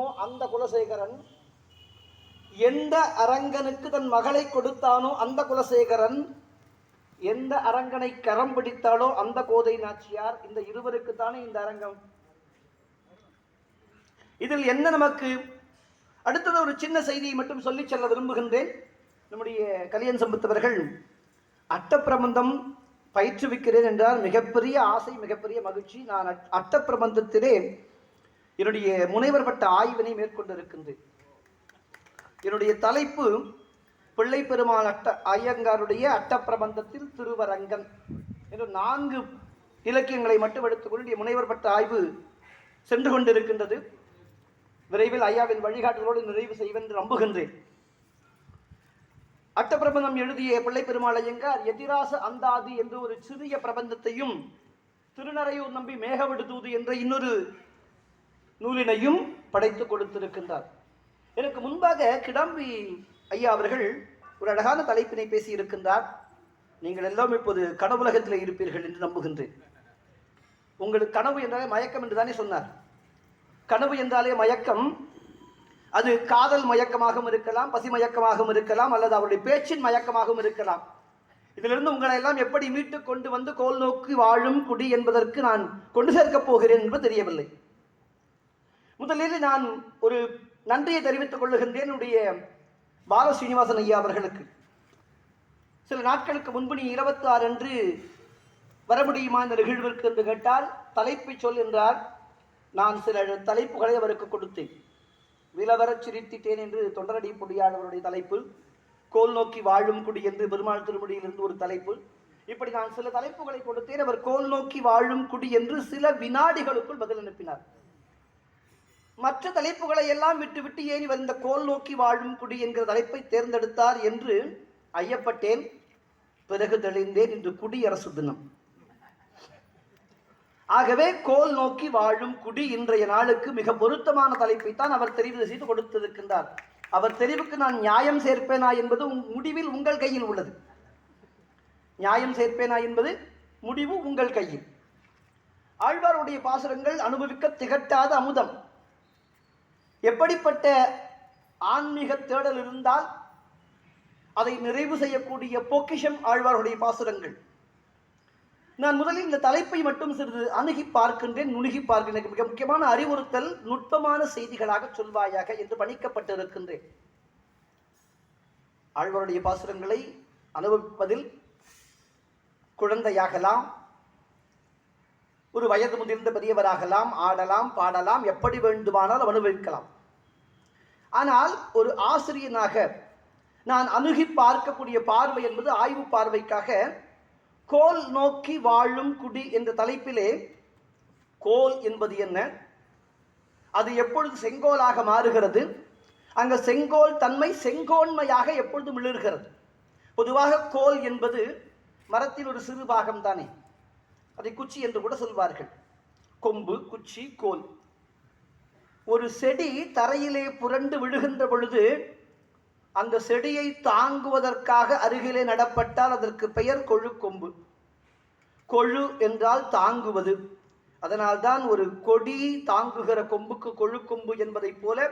வேண்டுமோ அந்த குலசேகரன்? எந்த அரங்கனுக்கு தன் மகளை கொடுத்தானோ அந்த குலசேகரன்? எந்த அரங்கனை கரம் பிடித்தாலோ அந்த கோதை நாச்சியார்? இந்த இருவருக்கு தானே இந்த அரங்கம். இதில் என்ன நமக்கு? அடுத்தது ஒரு சின்ன செய்தியை மட்டும் சொல்லிச் செல்ல விரும்புகின்றேன். நம்முடைய கலியன் சம்பத்தவர்கள் அட்டப்பிரபந்தம் பயிற்றுவிக்கிறேன் என்றால் மிகப்பெரிய ஆசை மிகப்பெரிய மகிழ்ச்சி. நான் அட்- அட்டப்பிரபந்தத்திலே என்னுடைய முனைவர் பட்ட ஆய்வினை மேற்கொண்டிருக்கின்றேன். என்னுடைய தலைப்பு பிள்ளை பெருமாள் அட்ட ஐயங்காருடைய அட்டப்பிரபந்தத்தில் திருவரங்கன் என்று நான்கு இலக்கியங்களை மட்டும் எடுத்துக்கொண்டு முனைவர் பட்ட ஆய்வு சென்று கொண்டிருக்கின்றது. விரைவில் ஐயாவின் வழிகாட்டுதலோடு நிறைவு செய்வேன் என்று நம்புகின்றேன். அட்டப்பிரபந்தம் எழுதிய பிள்ளை பெருமாள் ஐயங்கார் எதிராச அந்தாதி என்று ஒரு சிறிய பிரபந்தத்தையும் திருநறையூர் நம்பி மேகவிடுதூது என்ற இன்னொரு நூலினையும் படைத்து கொடுத்திருக்கின்றார். எனக்கு முன்பாக கிடாம்பி ஐயா அவர்கள் ஒரு அழகான தலைப்பினை பேசி இருக்கின்றார் நீங்கள் எல்லாம் இப்போது கனவுலகத்தில் இருப்பீர்கள் என்று நம்புகின்றேன். உங்களுக்கு கனவு என்றாலே மயக்கம் என்று தானே சொன்னார். கனவு என்றாலே மயக்கம் அது காதல் மயக்கமாகவும் இருக்கலாம் பசி மயக்கமாகவும் இருக்கலாம் அல்லது அவருடைய பேச்சின் மயக்கமாகவும் இருக்கலாம். இதிலிருந்து உங்களை எல்லாம் எப்படி மீட்டு கொண்டு வந்து கோல் நோக்கி வாழும் குடி என்பதற்கு நான் கொண்டு சேர்க்கப் போகிறேன் என்பது தெரியவில்லை. முதலில் நான் ஒரு நன்றியை தெரிவித்துக் கொள்ளுகின்றேன் என்னுடைய பால சீனிவாசன் ஐயா அவர்களுக்கு. சில நாட்களுக்கு முன்பு நீ இருபத்தி ஆறு அன்று வர முடியுமா இந்த நிகழ்விற்கு என்று கேட்டால் தலைப்பை சொல் என்றார் நான் சில தலைப்புகளை அவருக்கு கொடுத்தேன். விலவரச் சிரித்திட்டேன் என்று தொண்டரடி பொடியாளவருடைய தலைப்பு கோல் நோக்கி வாழும் குடி என்று பெருமாள் திருமுடியிலிருந்து ஒரு தலைப்பு. இப்படி நான் சில தலைப்புகளை கொடுத்தேன். அவர் கோல் நோக்கி வாழும் குடி என்று சில வினாடிகளுக்குள் பதில் அனுப்பினார். மற்ற தலைப்புகளை எல்லாம் விட்டுவிட்டு ஏன் வந்த கோல் நோக்கி வாழும் குடி என்கிற தலைப்பை தேர்ந்தெடுத்தார் என்று ஐயப்பட்டேன் பிறகு தெளிந்தேன் இன்று குடியரசு தினம். ஆகவே கோல் நோக்கி வாழும் குடி இன்றைய நாளுக்கு மிக பொருத்தமான தலைப்பை தான் அவர் தெரிவு செய்து கொடுத்திருக்கின்றார். அவர் தெரிவுக்கு நான் நியாயம் சேர்ப்பேனா என்பது முடிவில் உங்கள் கையில் உள்ளது. நியாயம் சேர்ப்பேனா என்பது முடிவு உங்கள் கையில். ஆழ்வாருடைய பாசுரங்கள் அனுபவிக்க திகட்டாத அமுதம். எப்படிப்பட்ட ஆன்மீக தேடல் இருந்தால் அதை நிறைவு செய்யக்கூடிய பொக்கிஷம் ஆழ்வார்களுடைய பாசுரங்கள். நான் முதலில் இந்த தலைப்பை மட்டும் சிறிது அணுகி பார்க்கின்றேன் நுணுகி பார்க்கின்றேன் மிக முக்கியமான அறிவுறுத்தல் நுட்பமான செய்திகளாக சொல்வாயாக என்று பணிக்கப்பட்டிருக்கின்றேன். ஆழ்வாருடைய பாசுரங்களை அனுபவிப்பதில் குழந்தையாகலாம் ஒரு வயது முதிர்ந்த பெரியவராகலாம் ஆடலாம் பாடலாம் எப்படி வேண்டுமானாலும் அனுபவிக்கலாம் ஆனால் ஒரு ஆசிரியனாக நான் அணுகி பார்க்கக்கூடிய பார்வை என்பது ஆய்வு பார்வைக்காக கோல் நோக்கி வாழும் குடி என்ற தலைப்பிலே கோல் என்பது என்ன? அது எப்பொழுது செங்கோலாக மாறுகிறது? அங்க செங்கோல் தன்மை செங்கோன்மையாக எப்பொழுது மிளர்கிறது. பொதுவாக கோல் என்பது மரத்தின் ஒரு சிறு பாகம் தானே அதை குச்சி என்று கூட சொல்வார்கள். கொம்பு குச்சி கோல். ஒரு செடி தரையிலே புரண்டு விழுகின்ற பொழுது அந்த செடியை தாங்குவதற்காக அருகிலே நடப்பட்டால் அதற்கு பெயர் கொழு கொம்பு. கொழு என்றால் தாங்குவது. அதனால்தான் ஒரு கொடி தாங்குகிற கொம்புக்கு கொழு கொம்பு என்பதைப் போல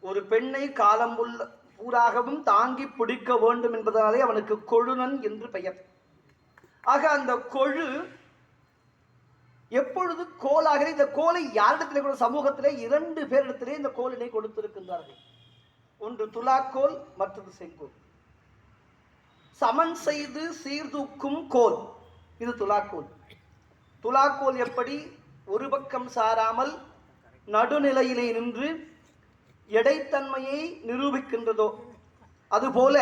ஒரு பெண்ணை காலம் உள்ள பூராகவும் தாங்கி பிடிக்க வேண்டும் என்பதனாலே அவனுக்கு கொழுனன் என்று பெயர். ஆக அந்த கொழு எப்பொழுது கோலாக இந்த கோலை யாரிடத்திலே கூட சமூகத்திலே இரண்டு பேரிடத்திலே இந்த கோலினை கொடுத்திருக்கின்றார்கள். ஒன்று துலாக்கோல் மற்றது செங்கோல். சமன் செய்து சீர்தூக்கும் கோல் இது துலாக்கோல். துலாக்கோல் எப்படி? ஒரு பக்கம் சாராமல் நடுநிலையிலே நின்று எடைத்தன்மையை நிரூபிக்கின்றதோ அதுபோல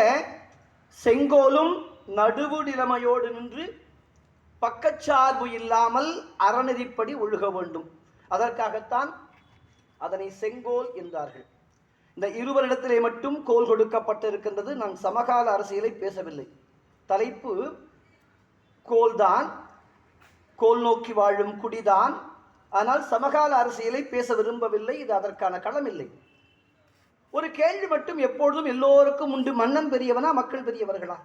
செங்கோலும் நடுவு நிலைமையோடு நின்று பக்கச்சார்பு இல்லாமல் அறநெறிப்படி ஒழுக வேண்டும். அதற்காகத்தான் அதனை செங்கோல் என்றார்கள். இந்த இருவரிடத்திலே மட்டும் கோல் கொடுக்கப்பட்டிருக்கின்றது. நான் சமகால அரசியலை பேசவில்லை. தலைப்பு கோல்தான் கோல் நோக்கி வாழும் குடிதான். ஆனால் சமகால அரசியலை பேச விரும்பவில்லை. இது அதற்கான களம் இல்லை ஒரு கேள்வி மட்டும் எப்பொழுதும் எல்லோருக்கும் உண்டு. மன்னன் பெரியவனா மக்கள் பெரியவர்களா?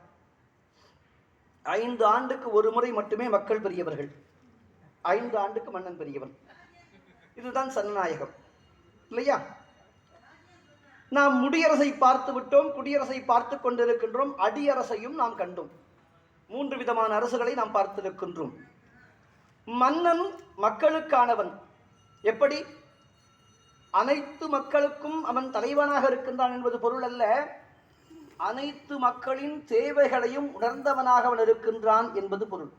ஐந்து ஆண்டுக்கு ஒரு முறை மட்டுமே மக்கள் பெரியவர்கள். ஐந்து ஆண்டுக்கு மன்னன் பெரியவன். இதுதான் சனநாயகம் இல்லையா? நாம் முடியரசை பார்த்து விட்டோம் குடியரசை பார்த்து கொண்டிருக்கின்றோம் அடியரசையும் நாம் கண்டோம். மூன்று விதமான அரசுகளை நாம் பார்த்திருக்கின்றோம். மன்னன் மக்களுக்கானவன். எப்படி? அனைத்து மக்களுக்கும் அவன் தலைவனாக இருக்கின்றான் என்பது பொருள் அல்ல. அனைத்து மக்களின் தேவைகளையும் உணர்ந்தவனாக அவன் இருக்கின்றான் என்பது பொருள்.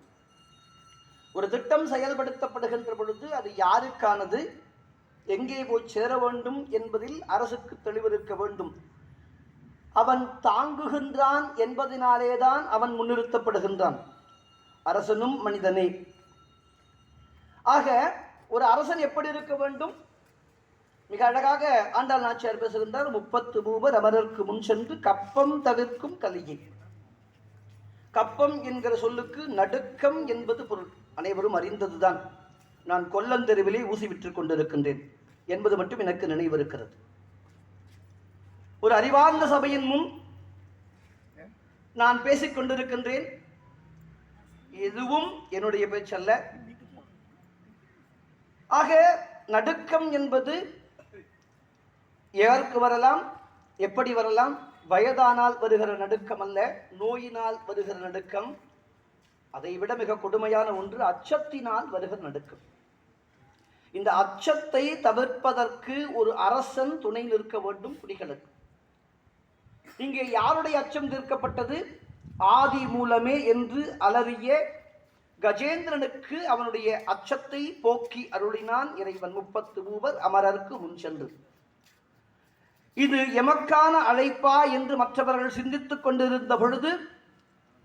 ஒரு திட்டம் செயல்படுத்தப்படுகின்ற பொழுது அது யாருக்கானது? எங்கே போய் சேர வேண்டும் என்பதில் அரசுக்கு தெளிவிருக்க வேண்டும். அவன் தாங்குகின்றான் என்பதனாலேதான் அவன் முன்னிறுத்தப்படுகின்றான். அரசனும் மனிதனே. ஆக ஒரு அரசன் எப்படி இருக்க வேண்டும்? மிக அழகாக ஆண்டாள் நாச்சியார் பேசுகின்றார் முப்பத்து மூவர் அமரருக்கு முன் சென்று கப்பம் தவிர்க்கும் கலியை. கப்பம் என்கிற சொல்லுக்கு நடுக்கம் என்பது பொருள். அனைவரும் அறிந்ததுதான். நான் கொல்லந்தெருவிலே ஊசி விற்றுக் கொண்டிருக்கின்றேன் என்பது மட்டும் எனக்கு நினைவிருக்கிறது ஒரு அறிவார்ந்த சபையின் முன் நான் பேசிக் கொண்டிருக்கின்றேன். எதுவும் என்னுடைய பேச்சல்ல. ஆக நடுக்கம் என்பது யாருக்கு வரலாம்? எப்படி வரலாம்? வயதானால் வருகிற நடுக்கம் அல்ல நோயினால் வருகிற நடுக்கம். அதை விட மிக கொடுமையான ஒன்று அச்சத்தினால் வருகிற நடுக்கம். இந்த அச்சத்தை தவிர்ப்பதற்கு ஒரு அரசன் துணை நிற்க வேண்டும் குடிகளுக்கு. இங்கே யாருடைய அச்சம் தீர்க்கப்பட்டது? ஆதி மூலமே என்று அலறிய கஜேந்திரனுக்கு அவனுடைய அச்சத்தை போக்கி அருளினான் இறைவன். முப்பத்து மூவர் அமரருக்கு முன் சென்று. இது எமக்கான அழைப்பா என்று மற்றவர்கள் சிந்தித்துக் கொண்டிருந்த பொழுது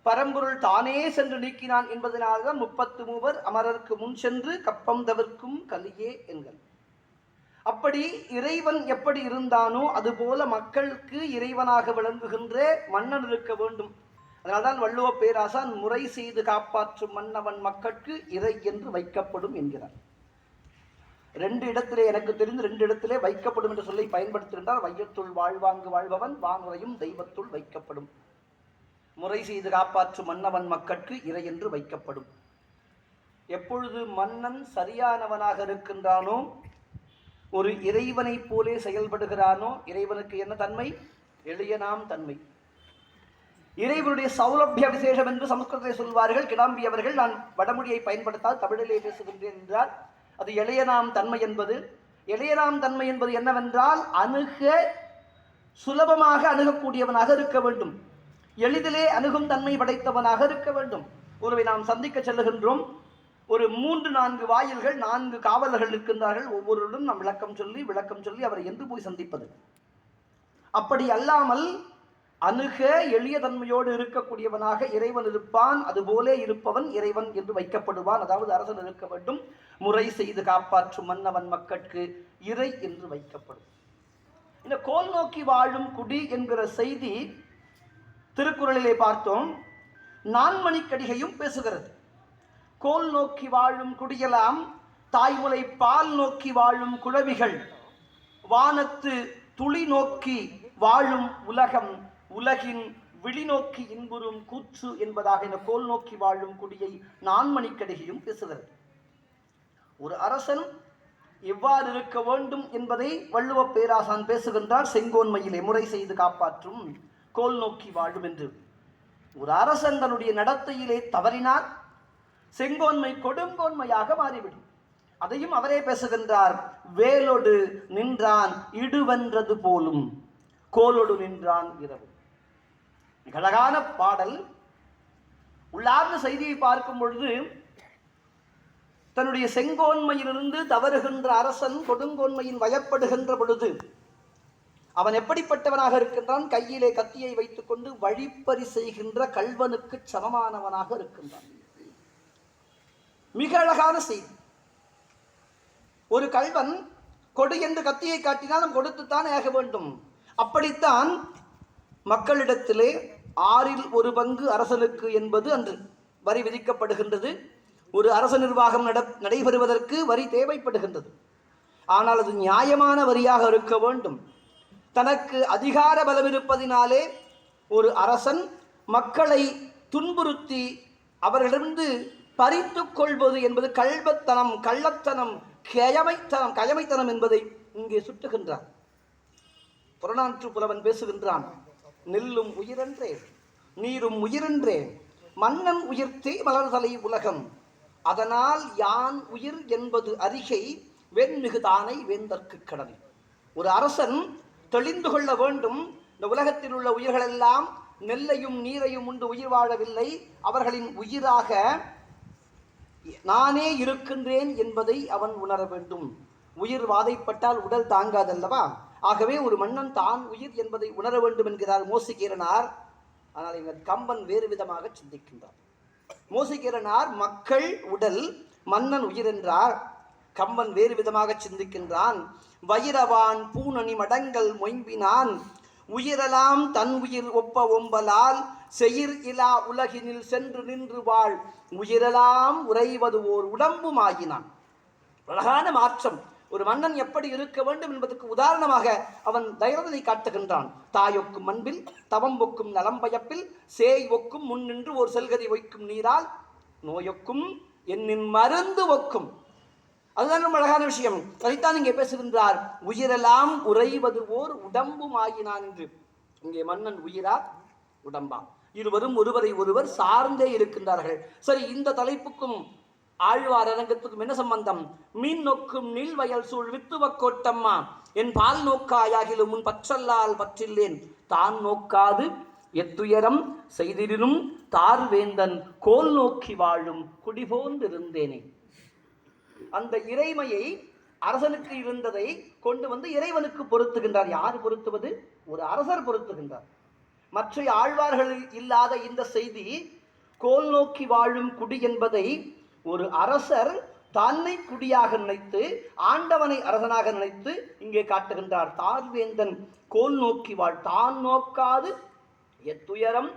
பரம்பொருள் தானே சென்று நீக்கினான் என்பதனால்தான் முப்பத்து மூவர் அமரருக்கு முன் சென்று கப்பம் தவிர்க்கும் கலியே என்கள் அப்படி இறைவன் எப்படி இருந்தானோ அதுபோல மக்களுக்கு இறைவனாக விளங்குகின்ற மன்னன் இருக்க வேண்டும். அதனால்தான் வள்ளுவ பேராசான் முறை செய்து காப்பாற்றும் மன்னவன் மக்களுக்கு இறை என்று வைக்கப்படும் என்கிறார். ரெண்டு இடத்திலே எனக்கு தெரிந்து ரெண்டு இடத்திலே வைக்கப்படும் என்ற சொல்லை பயன்படுத்தியிருந்தார் வையத்துள் வாழ்வாங்கு வாழ்பவன் வானுரையும் தெய்வத்துள் வைக்கப்படும். முறை செய்து காப்பாற்றும் மன்னவன் மக்கட்கு இறை என்று வைக்கப்படும். எப்பொழுது மன்னன் சரியானவனாக இருக்கின்றானோ ஒரு இறைவனைப் போலே செயல்படுகிறானோ இறைவனுக்கு என்ன தன்மை? எளியனாம் தன்மை. இறைவனுடைய சௌலபிய விசேஷம் என்று சமஸ்கிருதத்தை சொல்வார்கள் கிளம்பியவர்கள் நான் வடமொழியை பயன்படுத்தால் தமிழிலே பேசுகின்றேன் என்றால் அது இளையராம் தன்மை என்பது. இளையராம் தன்மை என்பது என்னவென்றால் அணுக சுலபமாக அணுகக்கூடியவனாக இருக்க வேண்டும். எளிதிலே அணுகும் தன்மை படைத்தவனாக இருக்க வேண்டும். ஒருவை நாம் சந்திக்க செல்லுகின்றோம். ஒரு மூன்று நான்கு வாயில்கள் நான்கு காவலர்கள் இருக்கின்றார்கள். ஒவ்வொருவரும் நாம் விளக்கம் சொல்லி விளக்கம் சொல்லி அவரை எந்து போய் சந்திப்பது. அப்படி அல்லாமல் அணுக எளிய தன்மையோடு இருக்கக்கூடியவனாக இறைவன் இருப்பான் அதுபோலே இருப்பவன் இறைவன் என்று வைக்கப்படுவான். அதாவது அரசன் இருக்க வேண்டும் முறை செய்து காப்பாற்றும் மன்னவன் மக்கட்கு இறை என்று வைக்கப்படும். இந்த கோல் நோக்கி வாழும் குடி என்கிற செய்தி திருக்குறளிலே பார்த்தோம். நான்மணிக்கடிகையும் பேசுகிறது. கோல் நோக்கி வாழும் குடியலாம் தாய்முலை பால் நோக்கி வாழும் குழவிகள் வானத்து துளி நோக்கி வாழும் உலகம் உலகின் விழிநோக்கி இன்புறும் கூற்று என்பதாக இந்த கோல் நோக்கி வாழும் குடியை நான்மணிக்கடிகையும் பேசுகிறது. ஒரு அரசன் எவ்வாறு இருக்க வேண்டும் என்பதை வள்ளுவ பேராசான் பேசுகின்றார். செங்கோன்மையிலே முறை செய்து காப்பாற்றும் கோல் நோக்கி வாழும் என்று. ஒரு அரசன் தன்னுடைய நடத்தையிலே தவறினார். செங்கோன்மை கொடுங்கோன்மையாக மாறிவிடும். அதையும் அவரே பேசுகின்றார். வேலொடு நின்றான் இடுவென்றது போலும் கோலொடு நின்றான் இரவு மிக அழகான பாடல். உள்ளார்ந்த செய்தியை பார்க்கும் பொழுது தன்னுடைய செங்கோன்மையிலிருந்து தவறுகின்ற அரசன் கொடுங்கோன்மையின் வயப்படுகின்ற பொழுது அவன் எப்படிப்பட்டவனாக இருக்கின்றான்? கையிலே கத்தியை வைத்துக்கொண்டு வழிப்பறி செய்கின்ற கல்வனுக்கு சமமானவனாக இருக்கின்றான். மிக அழகான செய்தி. ஒரு கல்வன் கொடு என்று கத்தியை காட்டினாலும் கொடுத்துத்தான் ஆக வேண்டும். அப்படித்தான் மக்களிடத்திலே ஆறில் ஒரு பங்கு அரசனுக்கு என்பது அன்று வரி விதிக்கப்படுகின்றது. ஒரு அரச நிர்வாகம் நட நடைபெறுவதற்கு வரி தேவைப்படுகின்றது. ஆனால் அது நியாயமான வரியாக இருக்க வேண்டும். தனக்கு அதிகார பலம் இருப்பதினாலே ஒரு அரசன் மக்களை துன்புறுத்தி அவர்களிடமிருந்து பறித்து கொள்வது என்பது கல்வத்தனம் கள்ளத்தனம் கயமைத்தனம் கயமைத்தனம் என்பதை இங்கே சுட்டுகின்றார் புறநாற்று புலவன் பேசுகின்றான். நெல்லும் உயிரென்றே நீரும் உயிரென்றே மன்னன் உயிர்த்தே மலர்தலை உலகம். அதனால் யான் உயிர் என்பது அறிகை வெண்மிகுதானை வேந்தற்கு கடல். ஒரு அரசன் தெளிந்து கொள்ள வேண்டும் இந்த உலகத்தில் உள்ள உயிர்களெல்லாம் நெல்லையும் நீரையும் உண்டு உயிர் வாழவில்லை அவர்களின் உயிராக நானே இருக்கின்றேன் என்பதை அவன் உணர வேண்டும். உயிர் வாதைப்பட்டால் உடல் தாங்காதல்லவா? ஆகவே ஒரு மன்னன் தான் உயிர் என்பதை உணர வேண்டும் என்கிறார் மோசிகீரனார். ஆனால் இவர் கம்பன் வேறு விதமாக சிந்திக்கின்றார். மோசிகீரனார் மக்கள் உடல் மன்னன் உயிர் என்றார். கம்பன் வேறு விதமாக சிந்திக்கின்றான். வைரவான் பூனணி மடங்கள் மொயம்பினான். உயிரெல்லாம் தன் உயிர் ஒப்ப ஒம்பலால் செயிர் இலா உலகினில் சென்று நின்று வாழ். உயிரெல்லாம் உறைவது ஓர் உடம்புமாகினான் அழகான மாற்றம். ஒரு மன்னன் எப்படி இருக்க வேண்டும் என்பதற்கு உதாரணமாக அவன் தைரதனை காட்டுகின்றான். தாயொக்கும் அன்பில் தவம்பொக்கும் நலம்பயப்பில் சேய் ஒக்கும் முன் நின்று ஒரு செல்கதி ஒய்க்கும் நீரால் நோயொக்கும் என்னின் மருந்து ஒக்கும். அதுதான் ரொம்ப அழகான விஷயம். அதைத்தான் இங்கே பேசுகின்றார். உயிரெல்லாம் உறைவது ஓர் உடம்பும் ஆகினான் என்று. இங்கே மன்னன் உயிரா உடம்பா? இருவரும் ஒருவரை ஒருவர் சார்ந்தே இருக்கின்றார்கள். சரி இந்த தலைப்புக்கும் ஆழ்வார் அரங்கத்துக்கும் என்ன சம்பந்தம்? மீன் நோக்கும் நீள்வயல் சூழ் வித்துவ கோட்டம்மா. என் பால் நோக்காயாகிலும் உன் பற்றல்லால் பற்றில்லேன். தான் நோக்காது எத்துயரம் செய்திரினும் தார்வேந்தன் கோல் நோக்கி வாழும் குடிபோன்றிருந்தேனே அந்த இறைமையை அரசனுக்கு இருந்ததை கொண்டு வந்து இறைவனுக்கு பொருத்துகின்றார். யார் பொருத்துவது? ஒரு அரசர் பொருத்துகின்றார். மற்ற ஆழ்வார்கள் இல்லாத இந்த செய்தி கோல் நோக்கி வாழும் குடி என்பதை ஒரு அரசர் தன்னை குடியாக நினைத்து ஆண்டவனை அரசனாக நினைத்து இங்கே காட்டுகின்றார். தார்வேந்தன் கோல் நோக்கி வாழ் தான் நோக்காது எத்துயரம்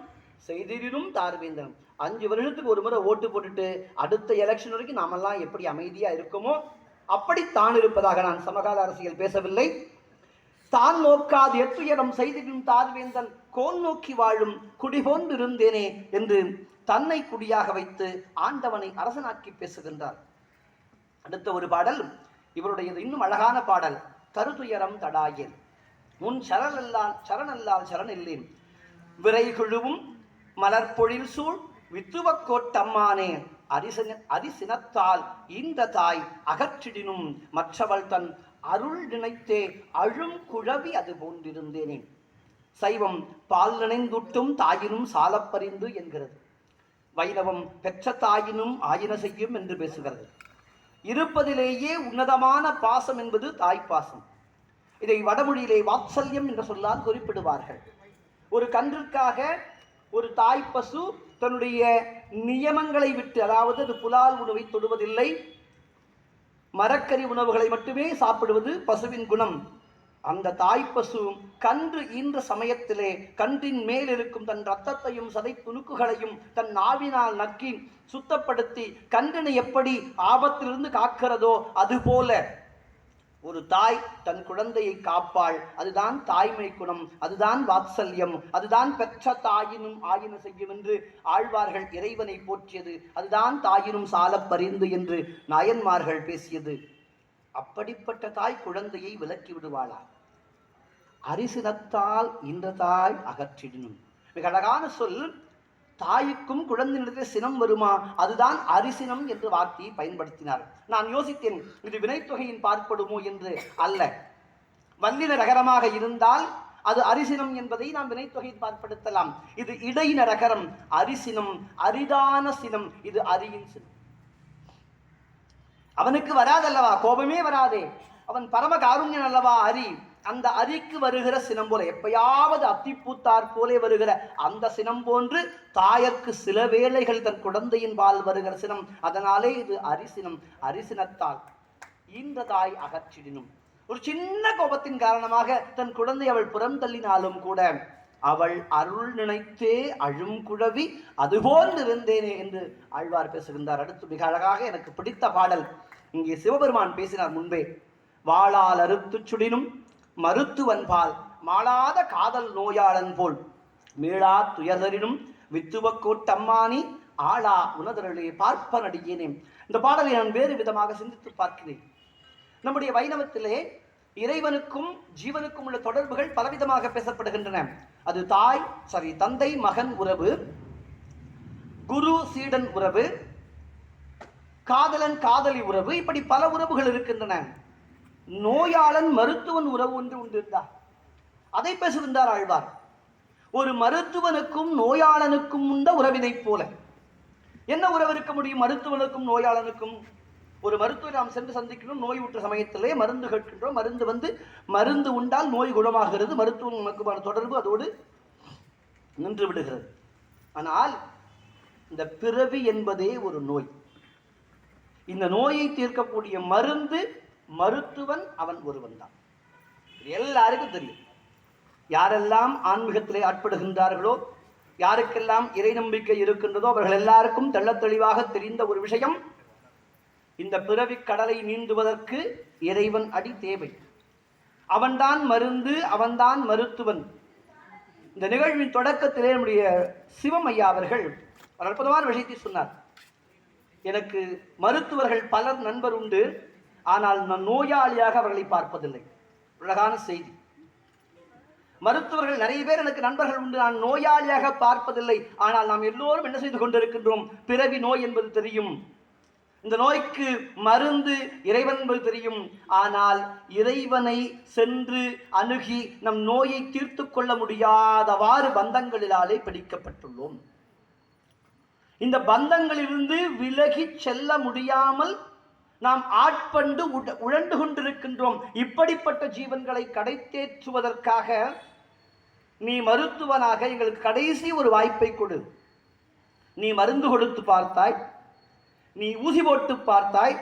செய்திரினும் தார்வேந்தன். அஞ்சு வருஷத்துக்கு ஒரு முறை ஓட்டு போட்டுட்டு அடுத்த எலெக்ஷன் வரைக்கும் நாமெல்லாம் எப்படி அமைதியாக இருக்குமோ அப்படி தான் இருப்பதாக நான் சமகால அரசியல் பேசவில்லை. தான் நோக்காது எத்துயரம் செய்திடும் தார்வேந்தன் கோல் நோக்கி வாழும் குடிபோன்று இருந்தேனே என்று தன்னை குடியாக வைத்து ஆண்டவனை அரசனாக்கி பேசுகின்றார். அடுத்த ஒரு பாடல் இவருடைய இன்னும் அழகான பாடல் கருதுயரம் தடாயேன். உன் சரணல்லால் சரணல்லால் சரணில்லேன். விரைகுழுவும் மலர்பொழில் சூழ் வித்துவக்கோட்டம்மானே அரிசன அரிசினத்தால் இந்த தாய் அகற்றிடினும் மற்றவள் தன் அருள் நினைத்தே அழும் குழவி அது போன்றிருந்தேனே. சைவம் பால் நினைந்துட்டும் தாயினும் சாலப்பறிந்து என்கிறது. வைணவம் பெற்ற தாயினும் ஆயின செய்யும் என்று பேசுகிறது. இருப்பதிலேயே உன்னதமான பாசம் என்பது தாய்ப்பாசம். இதை வடமொழியிலே வாத்சல்யம் என்ற சொல்லால் குறிப்பிடுவார்கள். ஒரு கன்றுக்காக ஒரு தாய் பசு தன்னுடைய நியமங்களை விட்டு அதாவது அது புலால் உணவை தொடுவதில்லை மரக்கறி உணவுகளை மட்டுமே சாப்பிடுவது பசுவின் குணம். அந்த தாய் கன்று ஈன்ற சமயத்திலே கன்றின் மேல் இருக்கும் தன் ரத்தத்தையும் சதை துணுக்குகளையும் தன் நாவினால் நக்கி சுத்தப்படுத்தி கன்றினை எப்படி ஆபத்திலிருந்து காக்கிறதோ அதுபோல ஒரு தாய் தன் குழந்தையை காப்பாள். அதுதான் தாய்மை குணம் அதுதான் வாத்சல்யம் அதுதான் பெற்ற தாயினும் ஆயின செய்யும் என்று ஆழ்வார்கள் இறைவனை போற்றியது. அதுதான் தாயினும் சாலப் பரிந்து என்று நாயன்மார்கள் பேசியது. அப்படிப்பட்ட தாய் குழந்தையை விலக்கி விடுவாளா? அரிசினத்தால் இந்த தாய் அகற்றிடணும். மிக அழகான சொல். தாய்க்கும் குழந்தையிடத்தில் சினம் வருமா? அதுதான் அரிசினம் என்று வார்த்தையை பயன்படுத்தினார். நான் யோசித்தேன் இது வினைத்தொகையின் பார்ப்படுமோ என்று. அல்ல. வல்லின நகரமாக இருந்தால் அது அரிசினம் என்பதை நாம் வினைத்தொகையில் பார்ப்படுத்தலாம். இது இடையின நகரம். அரிசினம் அரிதான சினம். இது அரியின் சினம். அவனுக்கு வராதல்லவா? கோபமே வராதே. அவன் பரம காருண்யன் அல்லவா? அரி. அந்த அரிக்கு வருகிற சினம் போல எப்பயாவது அத்திப்பூத்தார் போலே வருகிற அந்த சினம் போன்று தாயற்கு சில வேளைகள் தன் குழந்தையின் பால் வருகிற சினம். அதனாலே இது அரிசினம் அரிசினத்தால் இந்த தாய் அகற்றிடினும். ஒரு சின்ன கோபத்தின் காரணமாக தன் குழந்தை அவள் புறம் தள்ளினாலும் கூட அவள் அருள் நினைத்தே அழும் குழவி அதுபோல் இருந்தேனே என்று ஆழ்வார் பேசுகின்றார். அடுத்து மிக அழகாக எனக்கு பிடித்த பாடல். இங்கே சிவபெருமான் பேசினார் முன்பே. வாளால் அறுத்து சுடினும் மருத்துவன் பால் மாளாத காதல் நோயாளன் போல். மீளா துயர்தரினும் வித்துவக்கோட்டம்மானி ஆளா உணதருளே பார்ப்ப அடியேனே இந்த பாடலை நான் வேறு விதமாக சிந்தித்து பார்க்கிறேன். நம்முடைய வைணவத்திலே இறைவனுக்கும் ஜீவனுக்கும் உள்ள தொடர்புகள் பலவிதமாக பேசப்படுகின்றன. அது தாய் சாரி தந்தை மகன் உறவு குரு சீடன் உறவு காதலன் காதலி உறவு இப்படி பல உறவுகள் இருக்கின்றன. நோயாளன் மருத்துவன் உறவு ஒன்று உண்டிருந்தார் அதை பேசியிருந்தார் ஆழ்வார். ஒரு மருத்துவனுக்கும் நோயாளனுக்கும் உண்ட உறவினைப் போல. என்ன உறவு இருக்க முடியும்? மருத்துவனுக்கும் நோயாளனுக்கும்? ஒரு மருத்துவரை நாம் சென்று சந்திக்கணும் நோய் உற்ற சமயத்திலே மருந்து கேட்கின்றோம் மருந்து வந்து மருந்து உண்டால் நோய் குணமாகிறது மருத்துவம் நமக்குமான தொடர்பு அதோடு நின்று விடுகிறது. ஆனால் இந்த பிறவி என்பதே ஒரு நோய். இந்த நோயை தீர்க்கக்கூடிய மருந்து மருத்துவன் அவன் ஒருவன் தான். எல்லாருக்கும் தெரியும். யாரெல்லாம் ஆன்மீகத்திலே ஆட்படுகின்றார்களோ யாருக்கெல்லாம் இறை நம்பிக்கை இருக்கின்றதோ அவர்கள் எல்லாருக்கும் தெள்ளத் தெளிவாக தெரிந்த ஒரு விஷயம் இந்த பிறவி கடலை நீந்துவதற்கு இறைவன் அடி தேவை. அவன்தான் மருந்து அவன்தான் மருத்துவன். இந்த நிகழ்வின் தொடக்கத்திலே நம்முடைய சிவம் ஐயா அவர்கள் ஒரு அற்புதமான விஷயத்தை சொன்னார். எனக்கு மருத்துவர்கள் பலர் நண்பர் உண்டு. ஆனால் நான் நோயாளியாக அவர்களை பார்ப்பதில்லை. அழகான செய்தி. மருத்துவர்கள் நிறைய பேர் எனக்கு நண்பர்கள் உண்டு. நான் நோயாளியாக பார்ப்பதில்லை. ஆனால் நாம் எல்லோரும் என்ன செய்து கொண்டிருக்கின்றோம்? பிறவி நோய் என்பது தெரியும். இந்த நோய்க்கு மருந்து இறைவன் தெரியும். ஆனால் இறைவனை சென்று அணுகி நம் நோயை தீர்த்து கொள்ள முடியாதவாறு பந்தங்களிலாலே பிடிக்கப்பட்டுள்ளோம். இந்த பந்தங்களிலிருந்து விலகி செல்ல முடியாமல் நாம் ஆட்பண்டு உட- உழண்டு கொண்டிருக்கின்றோம். இப்படிப்பட்ட ஜீவன்களை கடை தேற்றுவதற்காக நீ மருத்துவனாக எங்களுக்கு கடைசி ஒரு வாய்ப்பை கொடு. நீ மருந்து கொடுத்து பார்த்தாய். நீ ஊசி போட்டு பார்த்தாய்.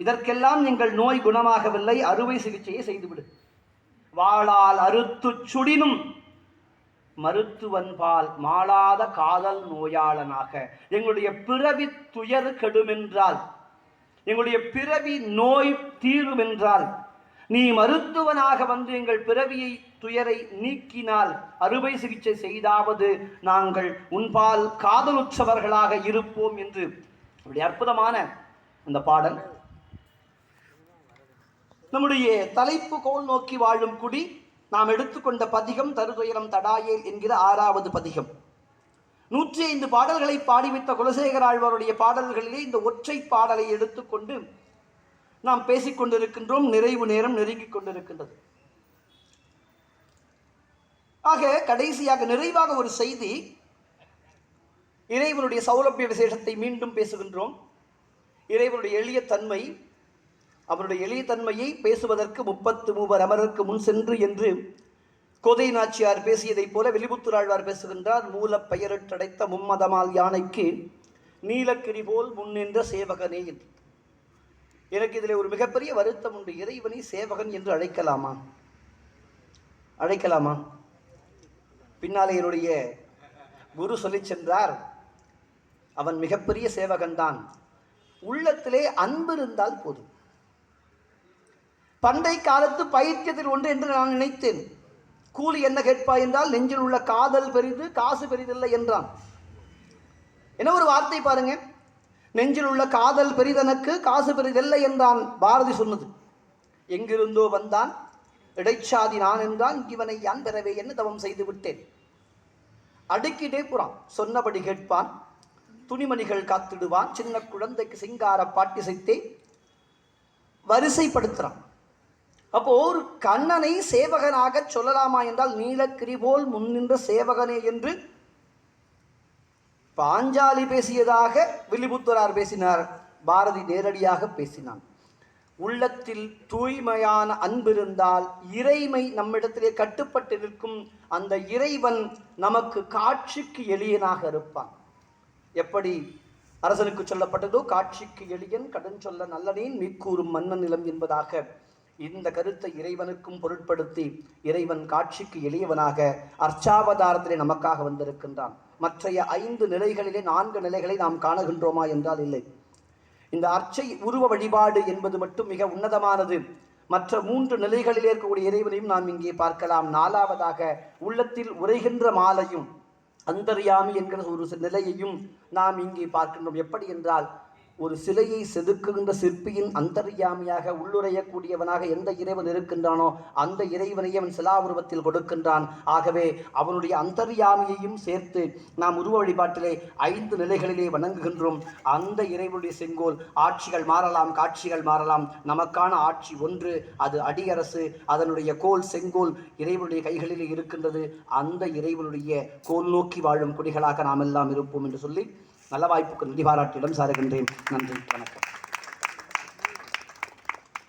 இதற்கெல்லாம் எங்கள் நோய் குணமாகவில்லை. அறுவை சிகிச்சையை செய்துவிடு. வாளால் அறுத்துச் சுடினும். மருத்துவன்பால் மாளாத காதல் நோயாளனாக எங்களுடைய பிறவி துயர் கெடுமென்றால் எங்களுடைய பிறவி நோய் தீருமென்றால் நீ மருத்துவனாக வந்து எங்கள் பிறவியை துயரை நீக்கினால் அறுவை சிகிச்சை செய்தாவது நாங்கள் உன்பால் காதலுற்றவர்களாக இருப்போம் என்று அப்படி அற்புதமான அந்த பாடல். நம்முடைய தலைப்பு கோல் நோக்கி வாழும் குடி நாம் எடுத்துக்கொண்ட பதிகம் தருதுயரம் தடாயேல் என்கிற ஆறாவது பதிகம். நூற்றி ஐந்து பாடல்களை பாடிவித்த குலசேகர ஆழ்வாருடைய பாடல்களிலே இந்த ஒற்றை பாடலை எடுத்துக்கொண்டு நாம் பேசிக் கொண்டிருக்கின்றோம். நிறைவு நேரம் நெருங்கிக் கொண்டிருக்கின்றது. ஆக கடைசியாக நிறைவாக ஒரு செய்தி இறைவனுடைய சௌலபிய விசேஷத்தை மீண்டும் பேசுகின்றோம். இறைவனுடைய எளிய தன்மை அவருடைய எளிய தன்மையை பேசுவதற்கு முப்பத்து மூவர் அமரருக்கு முன் சென்று என்று கோதை நாச்சியார் பேசியதைப் போல வெளிபுத்துராழ்வார் பேசுகின்றார். மூல பெயரிட்டடைத்த மும்மதமால் யானைக்கு நீலக்கிரி போல் முன்னின்ற சேவகனே என்று. எனக்கு இதில் ஒரு மிகப்பெரிய வருத்தம் உண்டு. இறைவனை சேவகன் என்று அழைக்கலாமா? அழைக்கலாமா? பின்னாலே என்னுடைய குரு சொல்லி சென்றார். அவன் மிகப்பெரிய சேவகன்தான். உள்ளத்திலே அன்பு இருந்தால் போதும். பண்டை காலத்து பைத்தியத்தில் ஒன்று என்று நான் நினைத்தேன். கூலி என்ன கேட்பாய் என்றால் நெஞ்சில் உள்ள காதல் பெரிது காசு பெரிதில்லை என்றான். என்ன ஒரு வார்த்தை பாருங்க. நெஞ்சில் உள்ள காதல் பெரிதனக்கு காசு பெரிதில்லை என்றான் பாரதி சொன்னது. எங்கிருந்தோ வந்தான் இடைச்சாதி நான் என்றான். இவனை யான் பெறவே என்ன தவம் செய்து விட்டேன். அடுக்கிட்டே புறான். சொன்னபடி கேட்பான். துணிமணிகள் காத்திடுவான். சின்ன குழந்தைக்கு சிங்கார பாட்டிசைத்தே வரிசைப்படுத்துகிறான் அப்போ ஒரு கண்ணனை சேவகனாக சொல்லலாமா என்றால் நீலக்கிரி போல் முன்னின்ற சேவகனே என்று பாஞ்சாலி பேசியதாக வில்லிபுத்தரார் பேசினார். பாரதி நேரடியாக பேசினான். உள்ளத்தில் தூய்மையான அன்பிருந்தால் இறைமை நம்மிடத்திலே கட்டுப்பட்டு நிற்கும் அந்த இறைவன் நமக்கு காட்சிக்கு எளியனாக இருப்பான். எப்படி அரசனுக்கு சொல்லப்பட்டதோ காட்சிக்கு எளியன் கடன் சொல்ல நல்லனேன் மீக்கூறும் மன்னன் நிலம் என்பதாக இந்த கருத்தை இறைவனுக்கும் பொருட்படுத்தி இறைவன் காட்சிக்கு எளியவனாக அர்ச்சாவதாரத்திலே நமக்காக வந்திருக்கின்றான். மற்றைய ஐந்து நிலைகளிலே நான்கு நிலைகளை நாம் காணுகின்றோமா என்றால் இல்லை. இந்த அர்ச்சை உருவ வழிபாடு என்பது மட்டும் மிக உன்னதமானது. மற்ற மூன்று நிலைகளில் இருக்கக்கூடிய இறைவனையும் நாம் இங்கே பார்க்கலாம். நாலாவதாக உள்ளத்தில் உரைகின்ற மாலையும் அந்தர்யாமி என்கிற ஒரு சில நிலையையும் நாம் இங்கே பார்க்கின்றோம். எப்படி என்றால் ஒரு சிலையை செதுக்குகின்ற சிற்பியின் அந்தர்யாமியாக உள்ளுரையக்கூடியவனாக எந்த இறைவன் இருக்கின்றானோ அந்த இறைவனையே அவன் சிலா உருவத்தில் கொடுக்கின்றான். ஆகவே அவனுடைய அந்தர்யாமியையும் சேர்த்து நாம் உருவ வழிபாட்டிலே ஐந்து நிலைகளிலே வணங்குகின்றோம். அந்த இறைவனுடைய செங்கோல் ஆட்சிகள் மாறலாம் காட்சிகள் மாறலாம். நமக்கான ஆட்சி ஒன்று அது அடியரசு. அதனுடைய கோல் செங்கோல் இறைவனுடைய கைகளிலே இருக்கின்றது. அந்த இறைவனுடைய கோல் நோக்கி வாழும் குடிகளாக நாம் எல்லாம் இருப்போம் என்று சொல்லி நல்ல வாய்ப்புக்கு நன்றி பாராட்டிடம் சாருகின்றேன். நன்றி. வணக்கம்.